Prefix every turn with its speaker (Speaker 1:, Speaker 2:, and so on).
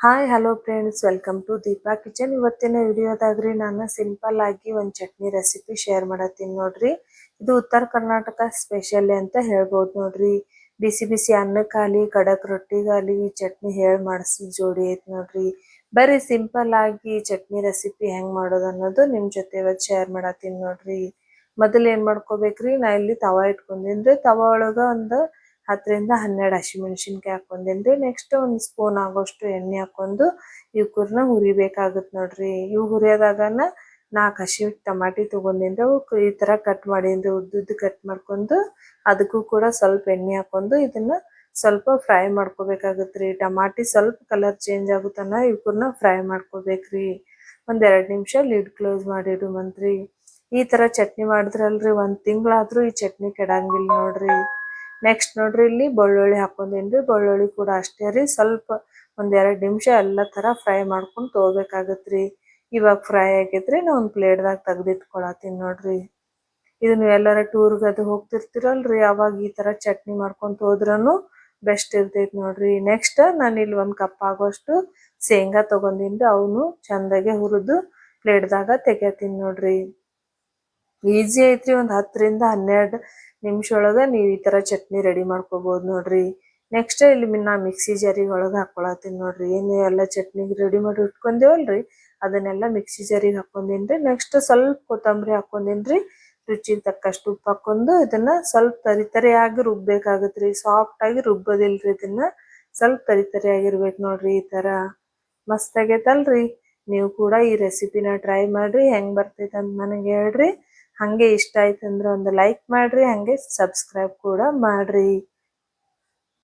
Speaker 1: Hi hello friends welcome to Deepa kitchen ಇವತ್ತಿನ ವಿಡಿಯೋದಾಗ್ರಿ ನಾನು ಸಿಂಪಲ್ ಆಗಿ ಒಂದು ಚಟ್ನಿ ರೆಸಿಪಿ ಶೇರ್ ಮಾಡತ್ತೀನಿ ನೋಡ್ರಿ. ಇದು ಉತ್ತರ ಕರ್ನಾಟಕ ಸ್ಪೆಷಲ್ ಅಂತ ಹೇಳ್ಬೋದು ನೋಡ್ರಿ. ಬಿಸಿ ಬಿಸಿ ಅನ್ನಕ್ಕಾಲಿ ಕಡಕ್ ರೊಟ್ಟಿಗಾಲಿ ಈ ಚಟ್ನಿ ಹೇಳಿ ಮಾಡಿಸಿದ ಜೋಡಿ ಐತಿ ನೋಡ್ರಿ. ಬರೀ ಸಿಂಪಲ್ ಆಗಿ ಚಟ್ನಿ ರೆಸಿಪಿ ಹೆಂಗ್ ಮಾಡೋದು ಅನ್ನೋದು ನಿಮ್ ಜೊತೆ ಇವತ್ತು ಶೇರ್ ಮಾಡತ್ತೀನಿ ನೋಡ್ರಿ. ಮೊದಲು ಏನ್ ಮಾಡ್ಕೋಬೇಕ್ರಿ? ನಾ ಇಲ್ಲಿ ತವಾ ಇಟ್ಕೊಂಡಿನ್ರಿ. ತವಾ ಒಳಗ ಒಂದು ಹತ್ತರಿಂದ ಹನ್ನೆರಡು ಹಸಿಮೆಣಸಿನ್ಕಾಯಿ ಹಾಕೊಂಡೇನ್ರಿ ನೆಕ್ಸ್ಟ್ ಒಂದು ಸ್ಪೂನ್ ಆಗೋಷ್ಟು ಎಣ್ಣೆ ಹಾಕೊಂಡು ಇವ್ಕುರ್ನ ಹುರಿಬೇಕಾಗುತ್ತೆ ನೋಡ್ರಿ. ಇವು ಹುರಿಯೋದಾಗನ ನಾಲ್ಕು ಹಸಿ ಟಮಾಟಿ ಅವಕ್ ಈ ಥರ ಕಟ್ ಮಾಡಿಂದ ಉದ್ದುದ್ದು ಕಟ್ ಮಾಡ್ಕೊಂಡು ಅದಕ್ಕೂ ಕೂಡ ಸ್ವಲ್ಪ ಎಣ್ಣೆ ಹಾಕೊಂಡು ಇದನ್ನ ಸ್ವಲ್ಪ ಫ್ರೈ ಮಾಡ್ಕೋಬೇಕಾಗತ್ರಿ. ಟಮಾಟಿ ಸ್ವಲ್ಪ ಕಲರ್ ಚೇಂಜ್ ಆಗುತ್ತನ ಇವ್ಕುರ್ನ ಫ್ರೈ ಮಾಡ್ಕೋಬೇಕ್ರಿ. ಒಂದೆರಡು ನಿಮಿಷ ಲಿಡ್ ಕ್ಲೋಸ್ ಮಾಡಿಡು ಮಂತ್ರಿ. ಈ ಥರ ಚಟ್ನಿ ಮಾಡಿದ್ರಲ್ರಿ. ಒಂದು ತಿಂಗಳಾದರೂ ಈ ಚಟ್ನಿ ಕೆಡಂಗಿಲ್ಲ ನೋಡ್ರಿ. ನೆಕ್ಸ್ಟ್ ನೋಡ್ರಿ ಇಲ್ಲಿ ಬೆಳ್ಳುಳ್ಳಿ ಹಾಕೊಂಡೇನ್ರಿ ಬೆಳ್ಳುಳ್ಳಿ ಕೂಡ ಅಷ್ಟೇ ರೀ. ಸ್ವಲ್ಪ ಒಂದೆರಡು ನಿಮಿಷ ಎಲ್ಲ ತರ ಫ್ರೈ ಮಾಡ್ಕೊಂಡು ತೊಗೋಬೇಕಾಗತ್ರಿ. ಇವಾಗ ಫ್ರೈ ಆಗೈತ್ರಿ ನಾ ಒಂದು ಪ್ಲೇಟ್ದಾಗ ತೆಗ್ದಿಟ್ಕೊಳತ್ತೀನಿ ನೋಡ್ರಿ. ಇದು ನೀವು ಎಲ್ಲಾರ ಟೂರ್ಗ್ ಅದು ಹೋಗ್ತಿರ್ತಿರಲ್ರಿ. ಅವಾಗ ಈ ತರ ಚಟ್ನಿ ಮಾಡ್ಕೊಂತ ಹೋದ್ರೂ ಬೆಸ್ಟ್ ಇರ್ತೈತಿ ನೋಡ್ರಿ. ನೆಕ್ಸ್ಟ್ ನಾನು ಇಲ್ಲಿ ಒಂದು ಕಪ್ ಆಗೋಷ್ಟು ಶೇಂಗಾ ತಗೊಂಡಿನ್ರಿ. ಅವನು ಚಂದಾಗೆ ಹುರಿದು ಪ್ಲೇಟ್ದಾಗ ತೆಗಿತೀನಿ ನೋಡ್ರಿ. ಈಸಿ ಐತ್ರಿ. ಒಂದು ಹತ್ತರಿಂದ ಹನ್ನೆರಡು ನಿಮಿಷ ಒಳಗ ನೀವು ಈ ಥರ ಚಟ್ನಿ ರೆಡಿ ಮಾಡ್ಕೋಬೋದು ನೋಡ್ರಿ. ನೆಕ್ಸ್ಟ್ ಇಲ್ಲಿ ನಾ ಮಿಕ್ಸಿ ಜಾರಿಗೆ ಒಳಗೆ ಹಾಕೊಳತ್ತೀನಿ ನೋಡ್ರಿ. ಏನು ಎಲ್ಲ ಚಟ್ನಿಗೆ ರೆಡಿ ಮಾಡಿ ಇಟ್ಕೊಂಡೇವಲ್ರಿ? ಅದನ್ನೆಲ್ಲ ಮಿಕ್ಸಿ ಜಾರಿಗೆ ರೀ ನೆಕ್ಸ್ಟ್ ಸ್ವಲ್ಪ ಕೊತ್ತಂಬರಿ ಹಾಕೊಂಡೇನ್ರಿ ರುಚಿಗೆ ತಕ್ಕಷ್ಟು ಉಪ್ಪು ಹಾಕೊಂಡು ಇದನ್ನ ಸ್ವಲ್ಪ ತರಿ ತರಿಯಾಗಿ ಸಾಫ್ಟ್ ಆಗಿ ರುಬ್ಬೋದಿಲ್ರಿ ಇದನ್ನ. ಸ್ವಲ್ಪ ತರಿ ತರಿಯಾಗಿರ್ಬೇಕು ನೋಡ್ರಿ ಈ ತರ. ಮಸ್ತ್ ಆಗೈತಲ್ರಿ. ನೀವು ಕೂಡ ಈ ರೆಸಿಪಿನ ಟ್ರೈ ಮಾಡ್ರಿ. ಹೆಂಗ್ ಬರ್ತೈತೆ ಅಂತ ನನಗೆ ಹೇಳ್ರಿ. ಹಂಗೆ ಇಷ್ಟ ಆಯ್ತು ಅಂದ್ರೆ ಒಂದು ಲೈಕ್ ಮಾಡ್ರಿ ಹಂಗೆ ಸಬ್ಸ್ಕ್ರೈಬ್ ಕೂಡ ಮಾಡ್ರಿ.